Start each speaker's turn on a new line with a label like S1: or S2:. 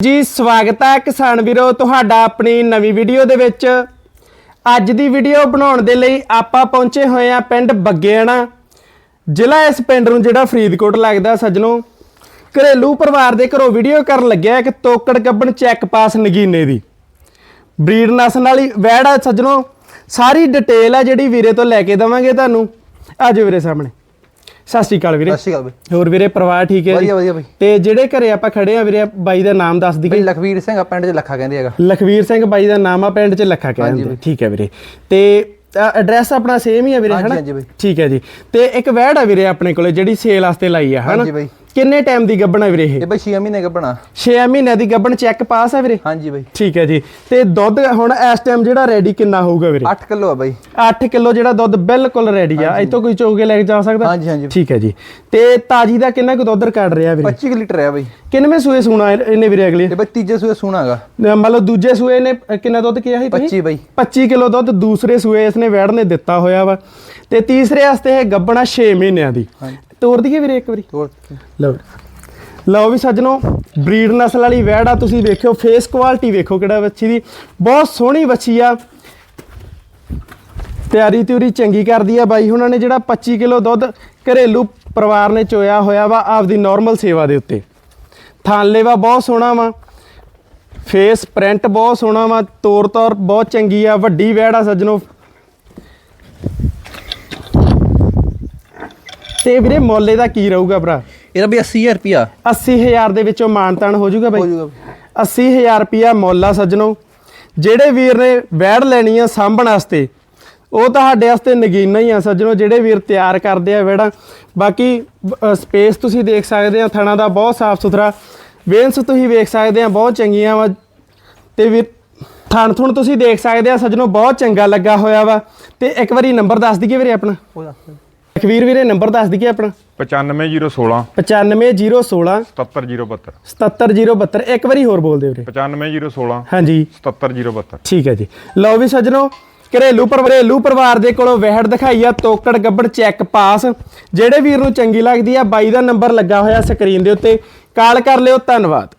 S1: ਜੀ, ਸਵਾਗਤ ਹੈ ਕਿਸਾਨ ਵੀਰੋ ਤੁਹਾਡਾ ਆਪਣੀ ਨਵੀਂ ਵੀਡੀਓ ਦੇ ਵਿੱਚ। ਅੱਜ ਦੀ ਵੀਡੀਓ ਬਣਾਉਣ ਦੇ ਲਈ ਆਪਾਂ ਪਹੁੰਚੇ ਹੋਏ ਆ ਪਿੰਡ ਬੱਗੇਆਣਾ। ਜ਼ਿਲ੍ਹਾ ਇਸ ਪਿੰਡ ਨੂੰ ਜਿਹੜਾ ਫਰੀਦਕੋਟ ਲੱਗਦਾ ਸੱਜਣੋ। ਘਰੇਲੂ ਪਰਿਵਾਰ ਦੇ ਘਰੋਂ ਵੀਡੀਓ ਕਰਨ ਲੱਗਿਆ ਇੱਕ ਤੋਕੜ ਗੱਬਣ ਚੈੱਕ ਪਾਸ ਨਗੀਨੇ ਦੀ। ਬਰੀਡ ਨਸਲ ਵਾਲੀ ਵੈੜ ਆ ਸੱਜਣੋ। ਸਾਰੀ ਡਿਟੇਲ ਆ ਜਿਹੜੀ ਵੀਰੇ ਤੋਂ ਲੈ ਕੇ ਦਵਾਂਗੇ ਤੁਹਾਨੂੰ। ਆਜੋ ਵੀਰੇ ਸਾਹਮਣੇ। ਸਤਿ ਸ਼੍ਰੀ ਅਕਾਲ ਵੀਰੇ।
S2: ਸਤਿ ਸ਼੍ਰੀ ਅਕਾਲ ਬਈ।
S1: ਹੋਰ ਵੀਰੇ ਪਰਿਵਾਰ ਠੀਕ ਹੈ
S2: ਵਧੀਆ ਵਧੀਆ ਬਈ।
S1: ਤੇ ਜਿਹੜੇ ਘਰੇ ਆਪਾਂ ਖੜੇ ਆ ਵੀਰੇ ਬਾਈ ਦਾ ਨਾਮ ਦੱਸ
S2: ਬਈ
S1: ਦਈਏ
S2: ਲਖਵੀਰ ਸਿੰਘ ਆ ਪਿੰਡ 'ਚ ਲੱਖਾ ਕਹਿੰਦੇ ਹੈਗਾ।
S1: ਲਖਵੀਰ ਸਿੰਘ ਬਾਈ ਦਾ ਨਾਮ ਆ ਪਿੰਡ ਚ ਲੱਖਾ ਕਹਿੰਦੇ ਠੀਕ ਹੈ ਵੀਰੇ। ਤੇ ਐਡਰੈਸ ਆਪਣਾ ਸੇਮ ਹੀ ਆ ਵੀਰੇ ਹਨਾ?
S2: ਬਾਈ।
S1: ਠੀਕ ਹੈ ਜੀ। ਤੇ ਇੱਕ ਵੈੜ ਆ ਵੀਰੇ ਆਪਣੇ ਕੋਲੇ ਜਿਹੜੀ ਸੇਲ ਵਾਸਤੇ ਲਾਈ ਆ ਹਨਾ?
S2: ਹਾਂਜੀ ਬਾਈ।
S1: ਕਿੰਨੇ ਟਾਈਮ ਦੀ ਗੱਬਣ ਆ ਵੀਰੇ ਇਹ?
S2: ਇਹ ਬਈ 6 ਮਹੀਨੇ ਗੱਭਣਾ।
S1: 6 ਮਹੀਨਿਆਂ ਦੀ ਗੱਬਣ ਚੈੱਕ ਪਾਸ ਆ ਵੀਰੇ?
S2: ਹਾਂਜੀ ਬਈ।
S1: ਠੀਕ ਹੈ ਜੀ। ਤੇ ਦੁੱਧ ਹੁਣ ਇਸ ਟਾਈਮ ਜਿਹੜਾ ਰੈਡੀ ਕਿੰਨਾ ਹੋਊਗਾ ਵੀਰੇ?
S2: 8 ਕਿਲੋ ਆ ਬਈ।
S1: 8 ਕਿਲੋ ਜਿਹੜਾ ਦੁੱਧ ਬਿਲਕੁਲ ਰੈਡੀ ਆ। ਇੱਥੋਂ ਕੋਈ ਚੋਕੇ ਲੈ ਕੇ ਜਾ ਸਕਦਾ?
S2: ਹਾਂਜੀ ਹਾਂਜੀ।
S1: ਠੀਕ ਹੈ ਜੀ। ਤੇ ਤਾਜੀ ਦਾ ਕਿੰਨਾ ਕੁ ਦੁੱਧ ਕੱਢ ਰਿਹਾ ਵੀਰੇ?
S2: 25 ਕੁ ਲੀਟਰ ਆ ਬਈ।
S1: ਕਿੰਨਵੇਂ ਸੂਏ ਸੂਣਾ ਇਹਨੇ ਵੀਰੇ ਅਗਲੇ?
S2: ਇਹ ਬਈ ਤੀਜੇ ਸੂਏ ਸੂਣਾ ਹੈਗਾ
S1: ਮੰਨ ਲਓ ਦੂਜੇ ਸੂਏ ਨੇ ਕਿੰਨਾ ਦੁੱਧ ਕਿਹਾ ਸੀ ਤੁਸੀਂ?
S2: 25 ਬਈ।
S1: 25 ਕਿਲੋ ਦੁੱਧ ਦੂਸਰੇ ਸੂਏ ਇਸਨੇ ਵੈੜ ਨੇ ਦਿੱਤਾ ਹੋਇਆ ਵਾ। ਤੇ ਤੀਸਰੇ ਵਾਸਤੇ ਇਹ ਗੱਬਣਾ 6 ਮਹੀਨਿਆਂ ਦੀ। ਤੋੜ ਦਈਏ ਵੀਰੇ ਇੱਕ ਵਾਰੀ।
S2: ਤੋੜ
S1: ਲਓ ਲਓ ਵੀ ਸੱਜਣੋ ਬਰੀਡ ਨਸਲ ਵਾਲੀ ਵੈੜ ਆ ਤੁਸੀਂ ਵੇਖਿਓ ਫੇਸ ਕੁਆਲਿਟੀ ਵੇਖੋ ਕਿਹੜਾ ਵੱਛੀ ਦੀ। ਬਹੁਤ ਸੋਹਣੀ ਵੱਛੀ ਆ। ਤਿਆਰੀ ਤਿਉਰੀ ਚੰਗੀ ਕਰਦੀ ਆ ਬਾਈ ਹੁਣਾਂ ਨੇ ਜਿਹੜਾ 25 ਕਿਲੋ ਦੁੱਧ ਘਰੇਲੂ ਪਰਿਵਾਰ ਨੇ ਚੋਇਆ ਹੋਇਆ ਵਾ ਆਪਦੀ ਨਾਰਮਲ ਸੇਵਾ ਦੇ ਉੱਤੇ। ਥਾਂਲੇਵਾ ਬਹੁਤ ਸੋਹਣਾ ਵਾ। ਫੇਸ ਪ੍ਰਿੰਟ ਬਹੁਤ ਸੋਹਣਾ ਵਾ। ਤੋਰ ਤੋਰ ਬਹੁਤ ਚੰਗੀ ਆ। ਵੱਡੀ ਵੈੜ ਆ ਸੱਜਣੋ। ਤੇ ਵੀਰੇ ਮੁੱਲ ਇਹਦਾ ਕੀ ਰਹੂਗਾ ਭਰਾ?
S2: ਇਹਦਾ ਬਈ 80000 ਰੁਪਿਆ
S1: 80000 ਦੇ ਵਿੱਚੋਂ ਮਾਨਤਾਨ ਹੋ ਜਾਊਗਾ
S2: ਹੋ
S1: ਬਾਈ
S2: ਜਾਊਗਾ
S1: 80000 ਰੁਪਿਆ ਮੁੱਲ ਆ ਸੱਜਣੋ। ਜਿਹੜੇ ਵੀਰ ਨੇ ਵੈੜ ਲੈਣੀ ਆ ਸਾਂਭਣ ਵਾਸਤੇ ਉਹ ਤੁਹਾਡੇ ਵਾਸਤੇ ਨਗੀਨਾ ਹੀ ਆ ਸੱਜਣੋ ਜਿਹੜੇ ਵੀਰ ਤਿਆਰ ਕਰਦੇ ਆ ਵੈੜਾਂ। ਬਾਕੀ ਸਪੇਸ ਤੁਸੀਂ ਦੇਖ ਸਕਦੇ ਆ ਥਣਾ ਦਾ ਬਹੁਤ ਸਾਫ਼ ਸੁਥਰਾ। ਵੇਨਸ ਤੁਸੀਂ ਵੇਖ ਸਕਦੇ ਆ ਬਹੁਤ ਚੰਗੀਆਂ ਵਾ। ਤੇ ਵੀਰ ਥਣ ਥੁਣ ਤੁਸੀਂ ਦੇਖ ਸਕਦੇ ਆ ਸੱਜਣੋ ਬਹੁਤ ਚੰਗਾ ਲੱਗਾ ਹੋਇਆ ਵਾ। ਤੇ ਇੱਕ ਵਾਰੀ ਨੰਬਰ ਦੱਸ ਦਈਏ ਵੀਰੇ ਆਪਣਾ?
S2: ਉਹ ਦੱਸ
S1: ਲਖਵੀਰ ਵੀਰੇ ਨੰਬਰ ਦੱਸ ਦਈਏ ਆਪਣਾ?
S3: 95016
S1: 95016
S3: 77072
S1: 77072 ਇੱਕ ਵਾਰੀ ਹੋਰ ਬੋਲ ਦਿਓ ਵੀਰੇ।
S3: 95016
S1: ਹਾਂਜੀ।
S3: 77072
S1: ਠੀਕ ਹੈ ਜੀ। ਲਓ ਵੀ ਸੱਜਣੋ ਘਰੇਲੂ ਪਰ ਘਰੇਲੂ ਪਰਿਵਾਰ ਦੇ ਕੋਲੋਂ ਵਹਿੜ ਦਿਖਾਈ ਆ ਤੋਕੜ ਗੱਬੜ ਚੈੱਕ ਪਾਸ। ਜਿਹੜੇ ਵੀਰ ਨੂੰ ਚੰਗੀ ਲੱਗਦੀ ਆ ਬਾਈ ਦਾ ਨੰਬਰ ਲੱਗਾ ਹੋਇਆ ਸਕਰੀਨ ਦੇ ਉੱਤੇ। ਕਾਲ ਕਰ ਲਿਓ ਧੰਨਵਾਦ।